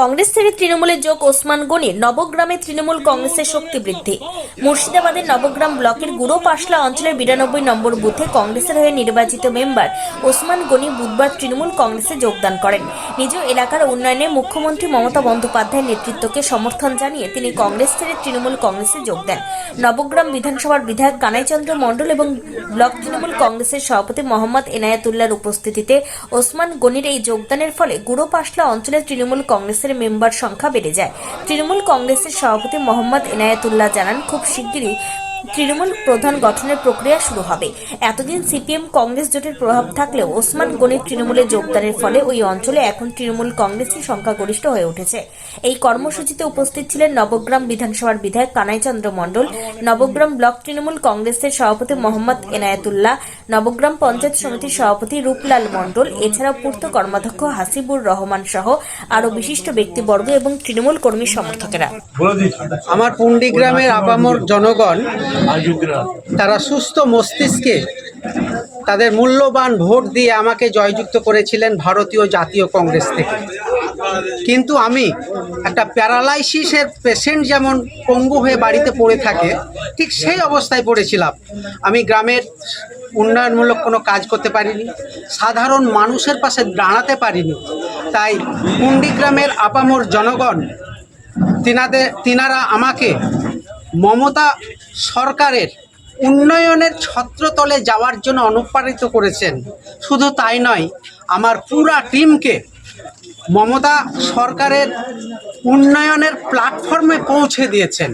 কংগ্রেস ছেড়ে তৃণমূলে যোগ ওসমান গনির নবগ্রামে তৃণমূল কংগ্রেসের শক্তি বৃদ্ধি। মুর্শিদাবাদের নবগ্রাম ব্লকের গুরু পাশলা অঞ্চলের বিরানব্বই নম্বর বুথে কংগ্রেসের হয়ে নির্বাচিত মেম্বার ওসমান গনি বুধবার তৃণমূল কংগ্রেসে যোগদান করেন। নিজ এলাকার উন্নয়নে মুখ্যমন্ত্রী মমতা বন্দ্যোপাধ্যায়ের নেতৃত্বকে সমর্থন জানিয়ে তিনি কংগ্রেস ছেড়ে তৃণমূল কংগ্রেসে যোগ দেন। নবগ্রাম বিধানসভার বিধায়ক কানাইচন্দ্র মণ্ডল এবং ব্লক তৃণমূল কংগ্রেসের সভাপতি মোহাম্মদ এনায়েতুল্লাহর উপস্থিতিতে ওসমান গনির এই যোগদানের ফলে গুরু পাশলা অঞ্চলের তৃণমূল কংগ্রেসের মেম্বার সংখ্যা বেড়ে যায়। তৃণমূল কংগ্রেসের সভাপতি মোহাম্মদ এনায়েতুল্লাহ জানান খুব শিগগিরই তৃণমূল প্রধান গঠনের প্রক্রিয়া শুরু হবে। এতদিন সিপিএম কংগ্রেস জোটের প্রভাব থাকলেও ওসমান গনির তৃণমূলে যোগদানের ফলে ওই অঞ্চলে এখন তৃণমূল কংগ্রেসই সংখ্যাগরিষ্ঠ হয়ে উঠেছে। এই কর্মসূচিতে উপস্থিত ছিলেন নবগ্রাম বিধানসভার বিধায়ক কানাইচন্দ্র মণ্ডল নবগ্রাম ব্লক তৃণমূল কংগ্রেসের সভাপতি মোহাম্মদ এনায়েতুল্লাহ নবগ্রাম পঞ্চায়েত সমিতির সভাপতি রূপলাল মণ্ডল এছাড়াও পূর্ত কর্মাধ্যক্ষ হাসিবুর রহমান সহ আরও বিশিষ্ট ব্যক্তিবর্গ এবং তৃণমূল কর্মী সমর্থকেরা। আমার পুন্ডি গ্রামের আপামর জনগণ তারা সুস্থ মস্তিষ্কে তাদের মূল্যবান ভোট দিয়ে আমাকে জয়যুক্ত করেছিলেন ভারতীয় জাতীয় কংগ্রেস থেকে। কিন্তু আমি একটা প্যারালাইসিসের পেশেন্ট যেমন পঙ্গু হয়ে বাড়িতে পড়ে থাকে, ঠিক সেই অবস্থায় পড়েছিলাম। আমি গ্রামের উন্নয়নমূলক কোনো কাজ করতে পারিনি, সাধারণ মানুষের পাশে দাঁড়াতে পারিনি। তাই পুন্ডি গ্রামের আপামর জনগণ, তিনাদের তিনারা আমাকে মমতা সরকারের উন্নয়নের ছত্রতলে যাওয়ার জন্য অনুপ্রাণিত করেছেন। শুধু তাই নয়, আমার পুরা টিমকে মমতা সরকারের উন্নয়নের প্ল্যাটফর্মে পৌঁছে দিয়েছেন।